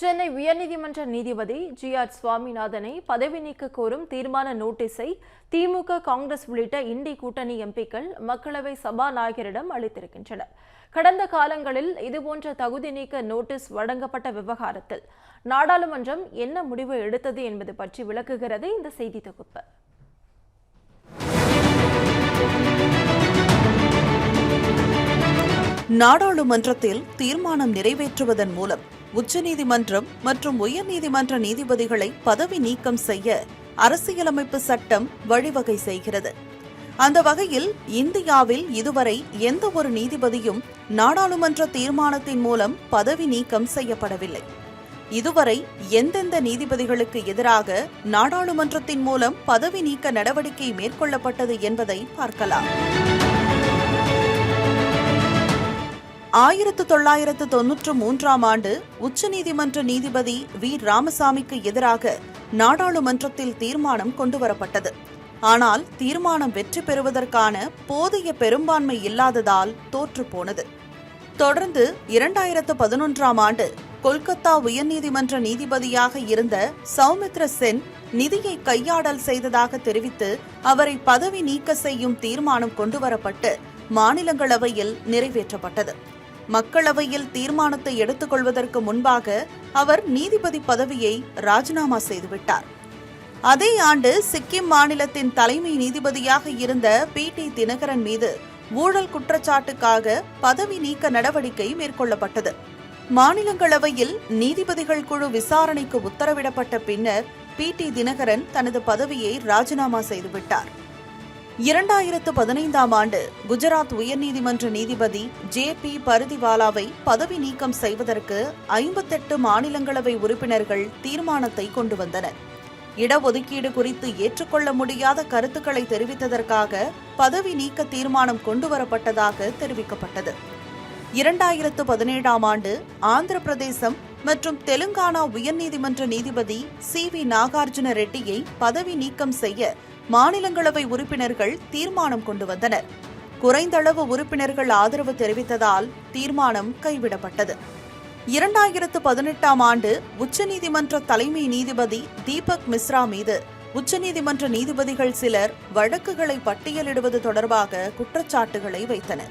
சென்னை உயர்நீதிமன்ற நீதிபதி G R சுவாமிநாதனை பதவி நீக்க கோரும் தீர்மான நோட்டீஸை திமுக காங்கிரஸ் உள்ளிட்ட இண்டி கூட்டணி எம்பிக்கள் மக்களவை சபாநாயகரிடம் அளித்திருக்கின்றனர். கடந்த காலங்களில் இதுபோன்ற தகுதி நீக்க நோட்டீஸ் வழங்கப்பட்ட விவகாரத்தில் நாடாளுமன்றம் என்ன முடிவு எடுத்தது என்பது பற்றி விளக்குகிறது இந்த செய்தி தொகுப்பு. நாடாளுமன்றத்தில் தீர்மானம் நிறைவேற்றுவதன் மூலம் உச்சநீதிமன்றம் மற்றும் உயர்நீதிமன்ற நீதிபதிகளை பதவி நீக்கம் செய்ய அரசியலமைப்பு சட்டம் வழிவகை செய்கிறது. அந்த வகையில் இந்தியாவில் இதுவரை எந்த ஒரு நீதிபதியும் நாடாளுமன்ற தீர்மானத்தின் மூலம் பதவி நீக்கம் செய்யப்படவில்லை. இதுவரை எந்தெந்த நீதிபதிகளுக்கு எதிராக நாடாளுமன்றத்தின் மூலம் பதவி நீக்க நடவடிக்கை மேற்கொள்ளப்பட்டது என்பதை பார்க்கலாம். ஆயிரத்து தொள்ளாயிரத்து தொன்னூற்று மூன்றாம் ஆண்டு உச்சநீதிமன்ற நீதிபதி வி. ராமசாமிக்கு எதிராக நாடாளுமன்றத்தில் தீர்மானம் கொண்டுவரப்பட்டது. ஆனால் தீர்மானம் வெற்றி பெறுவதற்கான போதிய பெரும்பான்மை இல்லாததால் தோற்றுப்போனது தொடர்ந்து இரண்டாயிரத்து பதினொன்றாம் ஆண்டு கொல்கத்தா உயர்நீதிமன்ற நீதிபதியாக இருந்த சௌமித்ர சென் நிதியை கையாடல் செய்ததாக தெரிவித்து அவரை பதவி நீக்க செய்யும் தீர்மானம் கொண்டுவரப்பட்டு மாநிலங்களவையில் நிறைவேற்றப்பட்டது. மக்களவையில் தீர்மானத்தை எடுத்துக்கொள்வதற்கு முன்பாக அவர் நீதிபதி பதவியை ராஜினாமா செய்துவிட்டார். அதே ஆண்டு சிக்கிம் மாநிலத்தின் தலைமை நீதிபதியாக இருந்த பி. டி. தினகரன் மீது ஊழல் குற்றச்சாட்டுக்காக பதவி நீக்க நடவடிக்கை மேற்கொள்ளப்பட்டது. மாநிலங்களவையில் நீதிபதிகள் குழு விசாரணைக்கு உத்தரவிடப்பட்ட பின்னர் பி. டி. தினகரன் தனது பதவியை ராஜினாமா செய்துவிட்டார். இரண்டாயிரத்து பதினைந்தாம் ஆண்டு குஜராத் உயர்நீதிமன்ற நீதிபதி ஜே பி பருதிவாலாவை பதவி நீக்கம் செய்வதற்கு ஐம்பத்தெட்டு மாநிலங்களவை உறுப்பினர்கள் தீர்மானத்தை கொண்டு வந்தனர். இடஒதுக்கீடு குறித்து ஏற்றுக்கொள்ள முடியாத கருத்துக்களை தெரிவித்ததற்காக பதவி நீக்க தீர்மானம் கொண்டுவரப்பட்டதாக தெரிவிக்கப்பட்டது. இரண்டாயிரத்து பதினேழாம் ஆண்டு ஆந்திர பிரதேசம் மற்றும் தெலுங்கானா உயர்நீதிமன்ற நீதிபதி சி வி நாகார்ஜுன ரெட்டியை பதவி நீக்கம் செய்ய மாநிலங்களவை உறுப்பினர்கள் தீர்மானம் கொண்டு வந்தனர். குறைந்தளவு உறுப்பினர்கள் ஆதரவு தெரிவித்ததால் தீர்மானம் கைவிடப்பட்டது. இரண்டாயிரத்து பதினெட்டாம் ஆண்டு உச்சநீதிமன்ற தலைமை நீதிபதி தீபக் மிஸ்ரா மீது உச்சநீதிமன்ற நீதிபதிகள் சிலர் வழக்குகளை பட்டியலிடுவது தொடர்பாக குற்றச்சாட்டுகளை வைத்தனர்.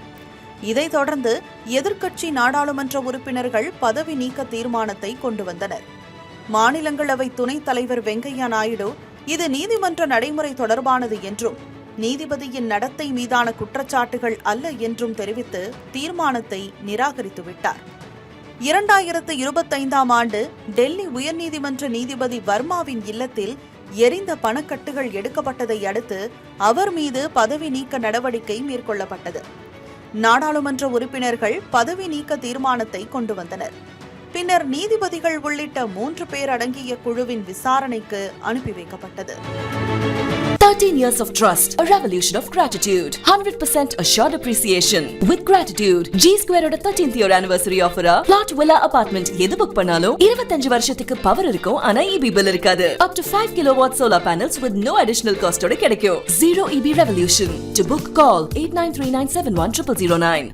இதைத் தொடர்ந்து எதிர்க்கட்சி நாடாளுமன்ற உறுப்பினர்கள் பதவி நீக்க தீர்மானத்தை கொண்டு வந்தனர். மாநிலங்களவை துணைத் தலைவர் வெங்கையா நாயுடு இது நீதிமன்ற நடைமுறை தொடர்பானது என்றும் நீதிபதியின் நடத்தை மீதான குற்றச்சாட்டுகள் அல்ல என்றும் தெரிவித்து தீர்மானத்தை நிராகரித்துவிட்டார். இரண்டாயிரத்து இருபத்தைந்தாம் ஆண்டு டெல்லி உயர்நீதிமன்ற நீதிபதி வர்மாவின் இல்லத்தில் எரிந்த பணக்கட்டுகள் எடுக்கப்பட்டதை அடுத்து அவர் மீது பதவி நீக்க நடவடிக்கை மேற்கொள்ளப்பட்டது. நாடாளுமன்ற உறுப்பினர்கள் பதவி நீக்க தீர்மானத்தை கொண்டு வந்தனர். பின்னர் நீதிபதிகள் உள்ளிட்ட மூன்று பேர் அடங்கிய குழுவின் விசாரணைக்கு அனுப்பி வைக்கப்பட்டது 13 years of trust, a revolution of gratitude, 100% assured appreciation. With gratitude, G Square ஓட 13th year anniversary offer plot villa apartment எது புக் பண்ணாலும் 25 வருஷத்துக்கு பவர் இருக்கும் ஆனா EB bill இருக்காது. Up to 5 kilowatt solar panels with no additional cost ஓட கிடைக்கும். Zero EB revolution. To book, call 8939710009.